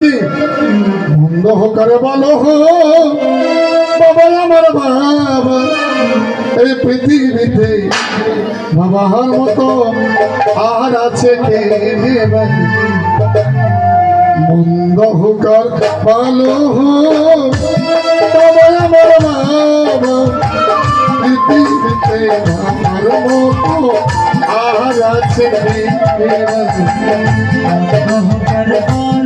বন্ধ হোকারে বলো বাবা আমার বাবা, এই পৃথিবীতে বাবার মতো আর আছে কে হোকার বলো বাবা আমার বাবা, পৃথিবীতে আছে কে? অহংকার বলো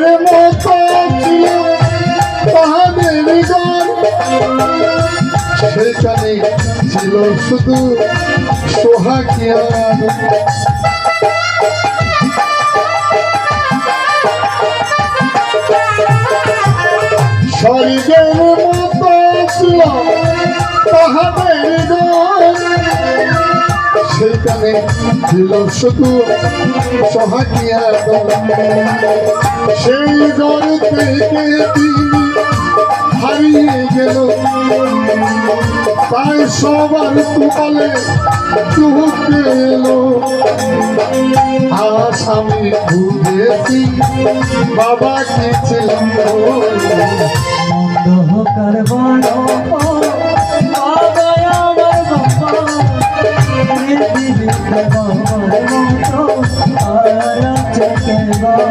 স্বর্গের মতো ছিল তাহাদের সেখানে ছিল শুধু সোহাগিয়ান স্বর্গের সেখানে ছিল শুধু সোহাগিয়া সেই ঘর থেকে তিনি হারিয়ে গেল। তাই সবার তুপালে টুকে এলো আজ আমি বুঝেছি বাবা কি ছিলাম আছে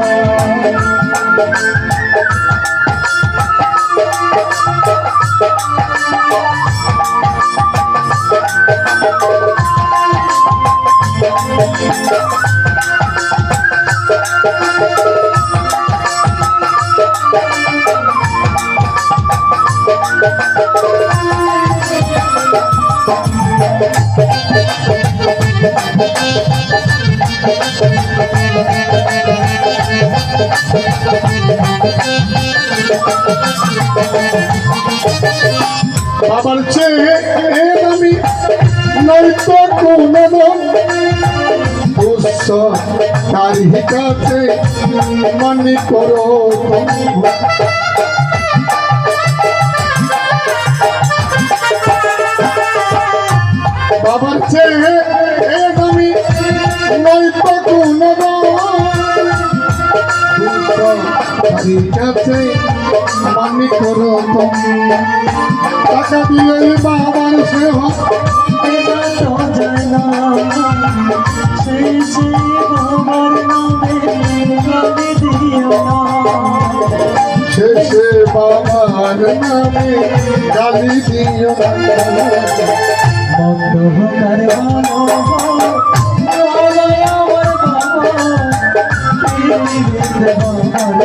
কে বাবার চেয়ে আমি নয়তো কোনো পুষ্য তার কাছে মনে করো। বাবার চেয়ে আমি নয়তো কোনো কাছে মনে করো বাবার নামে গালি দিও